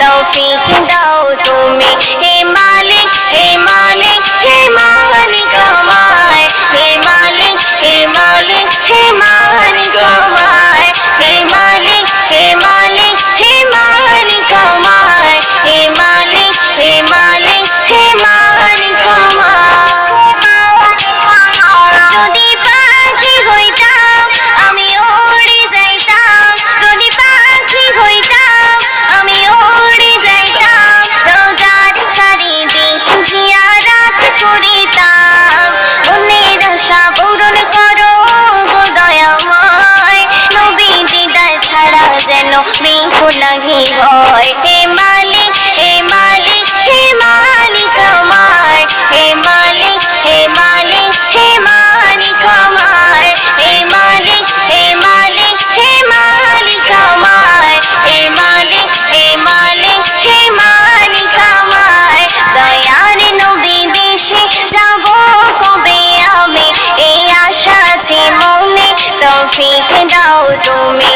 তৌফিক দাও তুমি গুণাহি হয়। হে মালিক হে মালিক হে মালিক আমার। হে মালিক হে মালিক হে মালিক আমার। হে মালিক হে মালিক হে মালিক আমার। হে মালিক হে মালিক হে মালিক আমার। দয়ার নবী দেশে যাব কবে আমি? এই আশা আছে মনে তৌফিক দাও তুমি।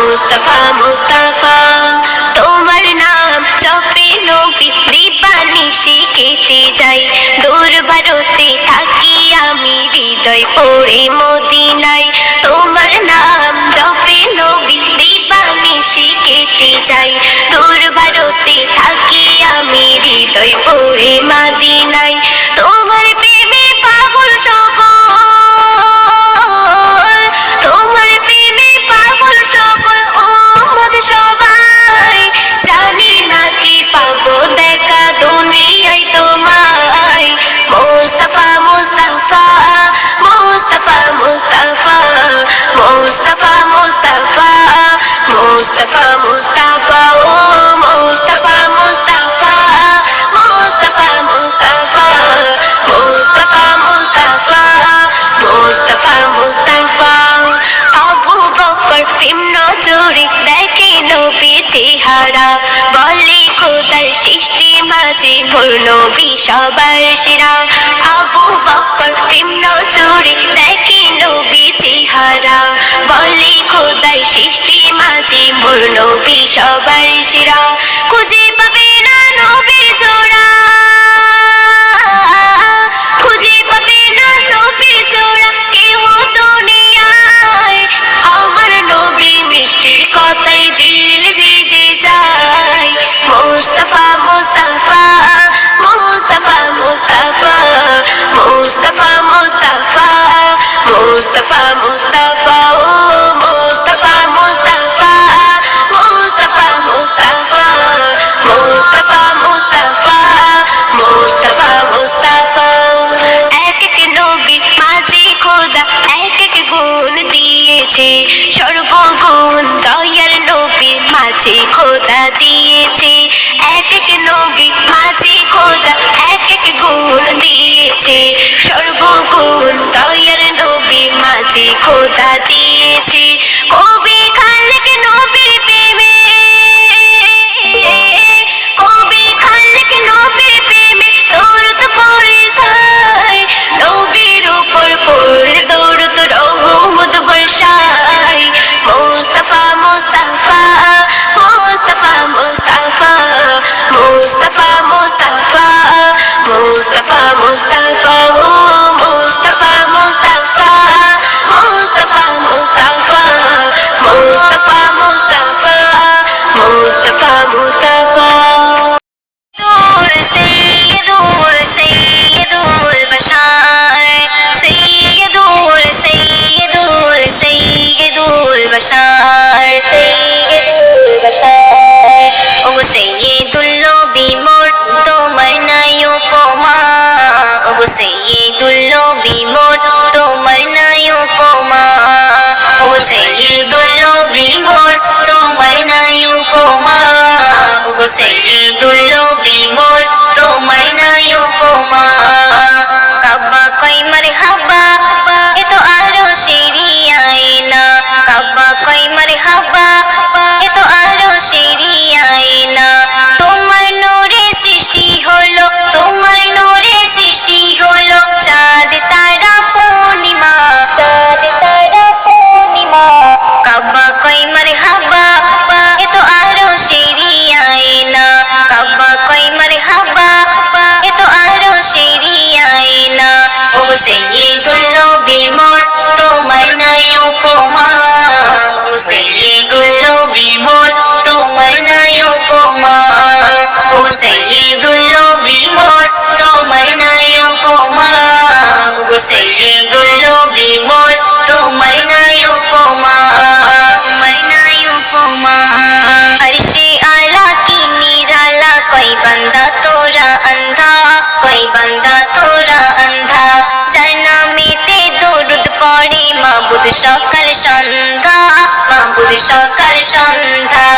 মুস্তফা মুস্তফা, তোমার নাম জপে নবী দিবানিশি কেটে যাই দূর ভারতে থাকি আমি, হৃদয় পড়ে মদিনায়। তোমার নাম জপে নবী দিবানিশি কেটে যাই দূর ভারতে থাকি আমি, হৃদয় পড়ে মদিনায়। তোমার ভরা বলে, খোদার সৃষ্টি মাঝে ভুলবি সবার আবু বকর প্রেম্ন চুরি দেখে নবী চেহারা। বলে, খোদার সৃষ্টি মাঝে ভুলবি সবার খুঁজে পাবে না নবীর জোড়া। কথাই দি দিয়েছে। এক এক নবী, মাঝে খোদা এক এক গুণ দিয়েছে। সর্বগুণ দয়ার নবী, মাঝে খোদা দিয়ে সকাল সন্ধ্যা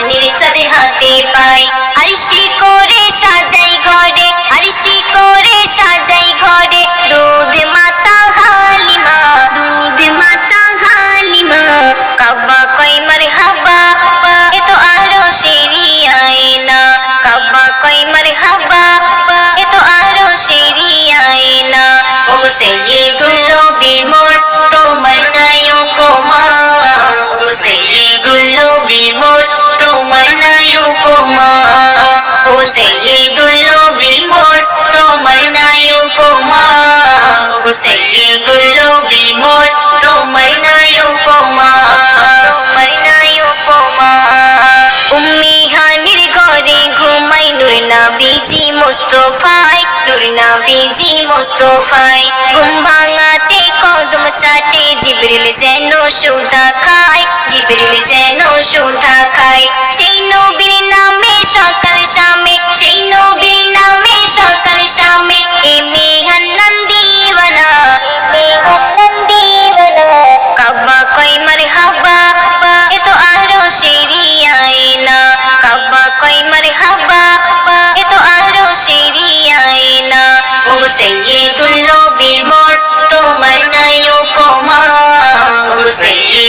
প্রাণের চাঁদে হাতে পাই। আর মোস্তফায়, নূর নবীজি মোস্তফায়। ঘুম ভাঙাতে কদম চাটে, জিবরিল যেন সুধা খায়, জিবরিল যেন সুধা খায়। সেই নবী সৈয়দুল নবীর মোট তোমার নাই উপমা সৈয়দ